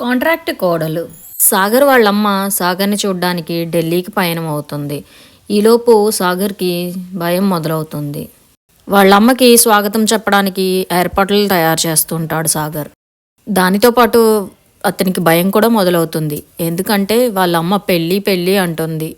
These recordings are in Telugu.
కాంట్రాక్ట్ కోడలు. సాగర్ వాళ్ళమ్మ సాగర్ని చూడ్డానికి ఢిల్లీకి పయనం అవుతుంది. ఈలోపు సాగర్కి భయం మొదలవుతుంది. వాళ్ళమ్మకి స్వాగతం చెప్పడానికి ఏర్పాట్లు తయారు చేస్తుంటాడు సాగర్. దానితో పాటు అతనికి భయం కూడా మొదలవుతుంది. ఎందుకంటే వాళ్ళమ్మ పెళ్ళి పెళ్ళి అంటుంది.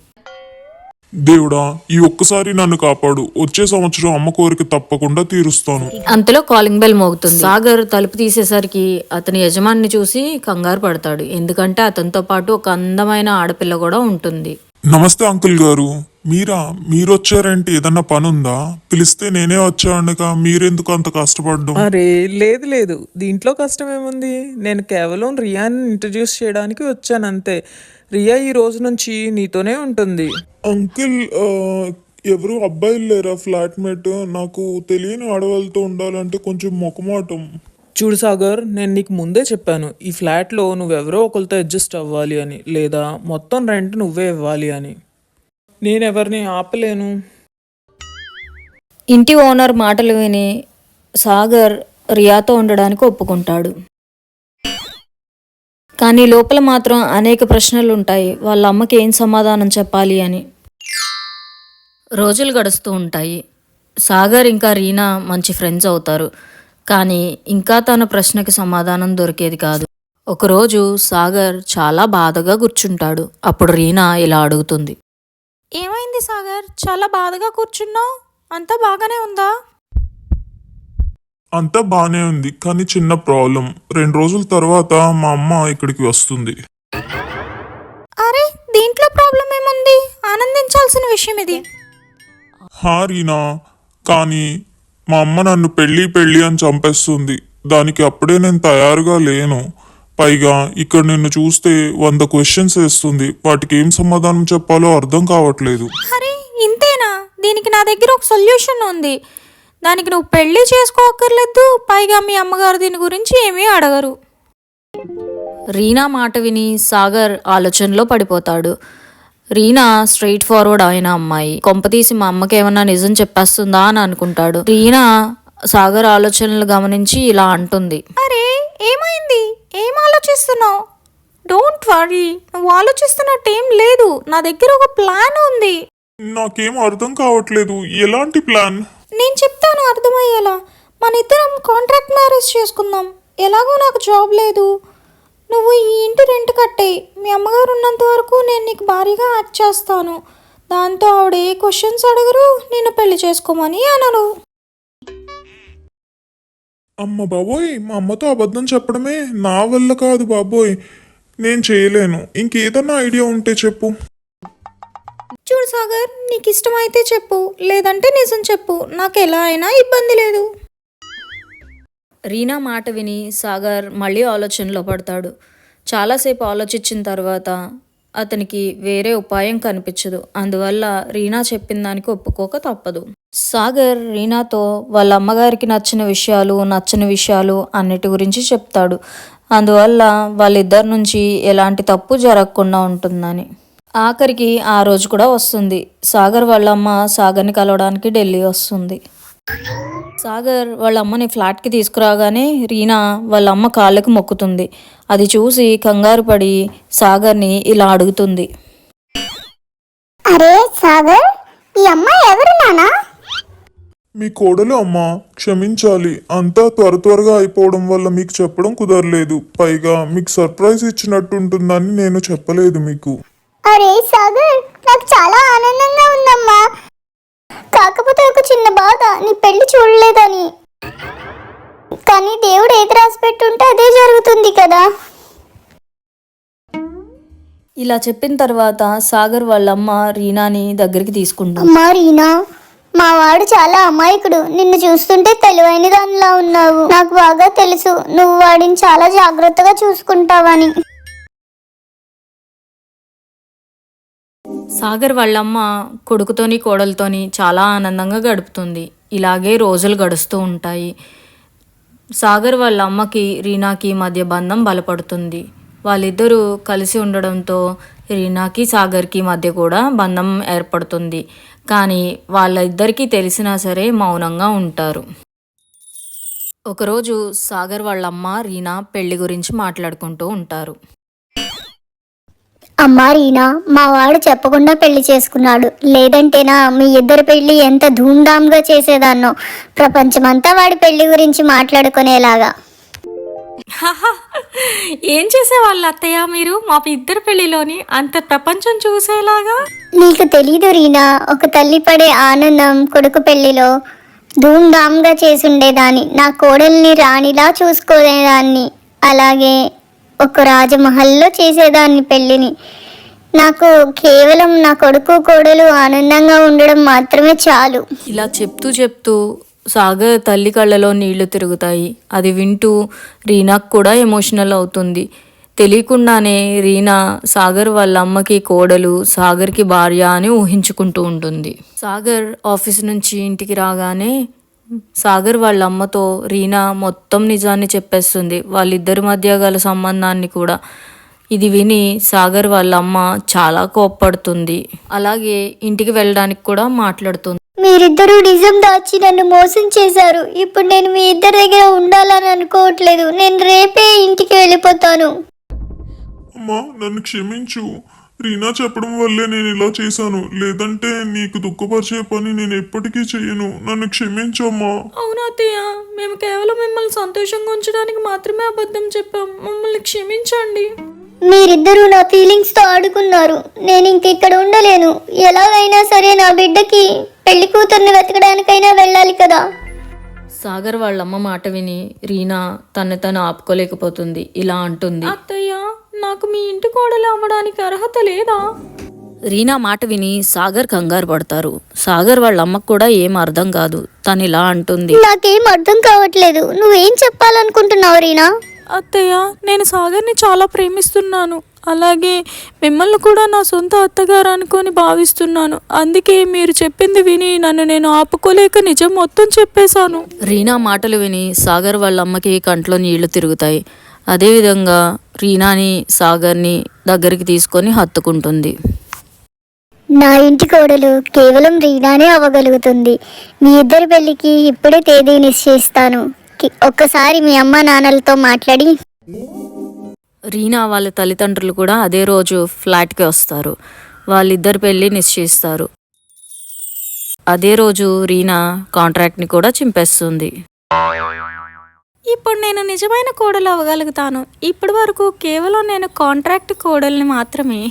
దేవుడా ఈ ఒక్కసారి నన్ను కాపాడు. వచ్చే సంవత్సరం అమ్మ కోరిక తప్పకుండా తీరుస్తాను. అంతలో కాలింగ్ బెల్ మోగుతుంది. సాగర్ తలుపు తీసేసరికి అతని యజమానిని చూసి కంగారు పడతాడు. ఎందుకంటే అతనితో పాటు ఒక అందమైన ఆడపిల్ల కూడా ఉంటుంది. నమస్తే అంకుల్ గారు. మీరా మీరు వచ్చారేంటి ఏదన్నా పని ఉందా పిలిస్తే నేనే వచ్చానుగా. మీరెందుకు అంత కష్టపడ్డం? అరే లేదు లేదు. దీంట్లో కష్టం ఏముంది? నేను కేవలం రియాని ఇంట్రడ్యూస్ చేయడానికి వచ్చాను అంతే రియా ఈ రోజు నుంచి నీతోనే ఉంటుంది. అంకుల్ ఎవరు అబ్బాయిలు లేరా ఫ్లాట్మేట్? నాకు తెలియని ఆడవాళ్ళతో ఉండాలంటే కొంచెం మొకమాటం చూడు సాగర్ నేను నీకు ముందే చెప్పాను ఈ ఫ్లాట్లో నువ్వెవరో ఒకరితో అడ్జస్ట్ అవ్వాలి అని లేదా మొత్తం రెంట్ నువ్వే ఇవ్వాలి అని. నేను ఎవరిని ఆపలేను. ఇంటి ఓనర్ మాటలు విని సాగర్ రియాతో ఉండడానికి ఒప్పుకుంటాడు. కానీ లోపల మాత్రం అనేక ప్రశ్నలు ఉంటాయి వాళ్ళ అమ్మకి ఏం సమాధానం చెప్పాలి అని. రోజులు గడుస్తూ ఉంటాయి. సాగర్ ఇంకా రీనా మంచి ఫ్రెండ్స్ అవుతారు. కానీ ఇంకా తన ప్రశ్నకి సమాధానం దొరికేది కాదు. ఒకరోజు సాగర్ చాలా బాధగా కూర్చుంటాడు. అప్పుడు రీనా ఇలా అడుగుతుంది. ఏమైంది సాగర్? చాలా బాధగా కూర్చున్నావు? అంతా బాగానే ఉందా? అంతా బానే ఉంది కానీ చిన్న ప్రాబ్లం. రెండు రోజుల తర్వాత మా అమ్మ ఇక్కడికి వస్తుంది. అరే దీంట్లో ప్రాబ్లం ఏముంది? ఆనందించాల్సిన విషయం ఇది. హా రీనా. కానీ మా అమ్మ నన్ను పెళ్ళి పెళ్ళి అని చంపేస్తుంది. దానికి అప్పుడే నేను తయారుగా లేను. పైగా ఇక్కడ నిన్ను చూస్తే వంద క్వశ్చన్స్ వేస్తుంది. వాటికి ఏం సమాధానం చెప్పాలో అర్థం కావట్లేదు. అరే ఇంతేనా? దీనికి నా దగ్గర ఒక సొల్యూషన్ ఉంది. దానికి నువ్వు పెళ్ళి చేసుకోకర్లేదు పైగా మీ అమ్మగారు దీని గురించి ఏమీ అడగరు. రీనా మాట విని సాగర్ ఆలోచనలో పడిపోతాడు. రీనా స్ట్రైట్ ఫార్వర్డ్ అయిన అమ్మాయి. కొంపతీసి మా అమ్మకి ఏమన్నా నిజం చెప్పేస్తుందా అని అనుకుంటాడు. రీనా సాగర్ ఆలోచనలు గమనించి ఇలా అంటుంది. అరే ఏమైంది? ఏం ఆలోచిస్తున్నావు? డోంట్ వరీ నువ్వు ఆలోచిస్తున్నట్టు ఏం లేదు. నా దగ్గర ఒక ప్లాన్ ఉంది. నాకేం అర్థం కావట్లేదు. ఎలాంటి ప్లాన్ నేను చెప్తాను అర్థమయ్యేలా. మన ఇద్దరం కాంట్రాక్ట్ మ్యారేజ్ చేసుకుందాం. ఎలాగో నాకు జాబ్ లేదు. నువ్వు ఈ ఇంటి రెంట్ కట్టేయి మీ అమ్మగారు ఉన్నంత వరకు నేను నీకు భారీగా యాక్ట్ చేస్తాను. దాంతో ఆవిడ ఏ క్వశ్చన్స్ అడగరు నేను పెళ్ళి చేసుకోమని అనను. అమ్మ బాబోయ్ మా అమ్మతో అబద్ధం చెప్పడమే నా వల్ల కాదు బాబోయ్. నేను చేయలేను. ఇంకేదన్నా ఐడియా ఉంటే చెప్పు. చూడు సాగర్ నీకు ఇష్టమైతే చెప్పు లేదంటే నిజం చెప్పు నాకు ఎలా అయినా ఇబ్బంది లేదు. రీనా మాట విని సాగర్ మళ్ళీ ఆలోచనలో పడతాడు. చాలాసేపు ఆలోచించిన తర్వాత అతనికి వేరే ఉపాయం కనిపించదు. అందువల్ల రీనా చెప్పిన దానికి ఒప్పుకోక తప్పదు. సాగర్ రీనాతో వాళ్ళ అమ్మగారికి నచ్చిన విషయాలు నచ్చని విషయాలు అన్నిటి గురించి చెప్తాడు. అందువల్ల వాళ్ళిద్దరి నుంచి ఎలాంటి తప్పు జరగకుండా ఉంటుందని. ఆఖరికి ఆ రోజు కూడా వస్తుంది. సాగర్ వాళ్ళ అమ్మ సాగర్ని కలవడానికి ఢిల్లీ వస్తుంది. సాగర్ వాళ్ళ అమ్మని ఫ్లాట్కి తీసుకురాగానే రీనా వాళ్ళ అమ్మ కాళ్ళకు మొక్కుతుంది. అది చూసి కంగారు పడి సాగర్ని ఇలా అడుగుతుంది. అరే సాగర్ ఈ అమ్మాయి ఎవరు నానా? మీ కోడలు అమ్మ క్షమించాలి. అంతా త్వర త్వరగా అయిపోవడం వల్ల మీకు చెప్పడం కుదరలేదు. పైగా మీకు సర్ప్రైజ్ ఇచ్చినట్టుంటుందని నేను చెప్పలేదు మీకు. అరే సాగర్ నాకు చాలా ఆనందంగా ఉందమ్మా. కాకపోతే ఒక చిన్న బాధ నీ పెళ్ళి చూడలేదని. కానీ దేవుడు ఏది రాసి పెట్టుంటే అదే జరుగుతుంది కదా. ఇలా చెప్పిన తర్వాత సాగర్ వాళ్ళ అమ్మ రీనాని దగ్గరికి తీసుకుంటుంది. అమ్మా రీనా మా వాడు చాలా అమాయకుడు. నిన్ను చూస్తుంటే తెలివైన దానిలా ఉన్నావు. నాకు బాగా తెలుసు నువ్వు వాడిని చాలా జాగ్రత్తగా చూసుకుంటావని. సాగర్ వాళ్ళమ్మ కొడుకుతోని కోడలతోని చాలా ఆనందంగా గడుపుతుంది. ఇలాగే రోజులు గడుస్తూ ఉంటాయి. సాగర్ వాళ్ళ అమ్మకి రీనాకి మధ్య బంధం బలపడుతుంది. వాళ్ళిద్దరూ కలిసి ఉండడంతో రీనాకి సాగర్కి మధ్య కూడా బంధం ఏర్పడుతుంది. కానీ వాళ్ళిద్దరికీ తెలిసినా సరే మౌనంగా ఉంటారు. ఒకరోజు సాగర్ వాళ్ళ అమ్మ రీనా పెళ్ళి గురించి మాట్లాడుకుంటూ ఉంటారు. అమ్మా రీనా మా వాడు చెప్పకుండా పెళ్ళి చేసుకున్నాడు. లేదంటేనా మీ ఇద్దరి పెళ్ళి ఎంత ధూమ్ధామ్గా చేసేదాన్నో. ప్రపంచమంతా వాడి పెళ్ళి గురించి మాట్లాడుకునేలాగా. ఏం చేసేవాళ్ళు అత్తయ్య మీరు? మా ఇద్దరు పెళ్ళిలోని అంత ప్రపంచం చూసేలాగా? నీకు తెలీదు రీనా ఒక తల్లి పడే ఆనందం కొడుకు పెళ్ళిలో ధూమ్ధామ్గా చేసుండేదాన్ని. నా కోడల్ని రాణిలా చూసుకునేదాన్ని అలాగే ఒక రాజమహల్లో చేసేదాన్ని పెళ్ళిని. నాకు కేవలం నా కొడుకు కోడలు ఆనందంగా ఉండడం మాత్రమే చాలు. ఇలా చెప్తూ చెప్తూ సాగర్ తల్లి కళ్ళలో నీళ్ళు తిరుగుతాయి. అది వింటూ రీనాకు కూడా ఎమోషనల్ అవుతుంది. తెలియకుండానే రీనా సాగర్ వాళ్ళ అమ్మకి కోడలు సాగర్కి భార్య అని ఊహించుకుంటూ ఉంటుంది. సాగర్ ఆఫీస్ నుంచి ఇంటికి రాగానే సాగర్ వాళ్ళ అమ్మతో రీనా మొత్తం నిజాన్ని చెప్పేస్తుంది. వాళ్ళిద్దరి మధ్య గల సంబంధాన్ని కూడా. ఇది విని సాగర్ వాళ్ళ అమ్మ చాలా కోప్పడుతుంది. అలాగే ఇంటికి వెళ్ళడానికి కూడా మాట్లాడుతుంది. మీరిద్దరూ నిజం దాచి నన్ను మోసం చేశారు. ఇప్పుడు నేను మీ ఇద్దరి దగ్గర ఉండాలని అనుకోవట్లేదు. నేను రేపే ఇంటికి వెళ్ళిపోతాను. అమ్మా నన్ను క్షమించు. రీనా చెప్పడం వల్లే నేను ఇలా చేశాను. లేదంటే నీకు దుఃఖపరిచే పని నేను ఎప్పటికీ చేయను నన్ను క్షమించు అమ్మా అవునా అత్తయ్య. మేము కేవలం మిమ్మల్ని సంతోషంగా ఉంచడానికి మాత్రమే అబద్ధం చెప్పాం. మమ్మల్ని క్షమించండి. మీరిద్దరూ నా ఫీలింగ్స్తో ఆడుకున్నారు. నేను ఇంక ఇక్కడ ఉండలేను. ఎలాగైనా సరే నా బిడ్డకి పెళ్ళి కూతుర్ని వెతకడానికైనా వెళ్ళాలి కదా. సాగర్ వాళ్ళ అమ్మ మాట విని రీనా తను తను ఆపుకోలేకపోతుంది. ఇలా అంటుంది. అత్తయ్య నాకు మీ ఇంటి కోడలు అవ్వడానికి అర్హత లేదా? రీనా మాట విని సాగర్ కంగారు పడతారు. సాగర్ వాళ్ళ అమ్మకు కూడా ఏం అర్థం కాదు. తను ఇలా అంటుంది. నాకేం అర్థం కావట్లేదు. నువ్వేం చెప్పాలనుకుంటున్నావు రీనా? అత్తయ్య నేను సాగర్ని చాలా ప్రేమిస్తున్నాను. అలాగే మిమ్మల్ని కూడా నా సొంత అత్తగారు అనుకొని భావిస్తున్నాను. అందుకే మీరు చెప్పింది విని నన్ను నేను ఆపుకోలేక నిజం మొత్తం చెప్పేశాను. రీనా మాటలు విని సాగర్ వాళ్ళ అమ్మకి కంట్లో నీళ్ళు తిరుగుతాయి. అదేవిధంగా రీనాని సాగర్ని దగ్గరికి తీసుకొని హత్తుకుంటుంది. నా ఇంటి కోడలు కేవలం రీనానే అవ్వగలుగుతుంది. మీ ఇద్దరి పెళ్ళికి ఇప్పుడే తేదీ నిశ్చయిస్తాను. ఒక్కసారి మీ అమ్మ నాన్నలతో మాట్లాడి. రీనా వాళ్ళ తల్లిదండ్రులు కూడా అదే రోజు ఫ్లాట్కి వస్తారు. వాళ్ళిద్దరు పెళ్ళి నిశ్చయిస్తారు. అదే రోజు రీనా కాంట్రాక్ట్ని కూడా చింపేస్తుంది. ఇప్పుడు నేను నిజమైన కోడలు అవ్వగలుగుతాను. ఇప్పటి వరకు కేవలం నేను కాంట్రాక్ట్ కోడల్ని మాత్రమే.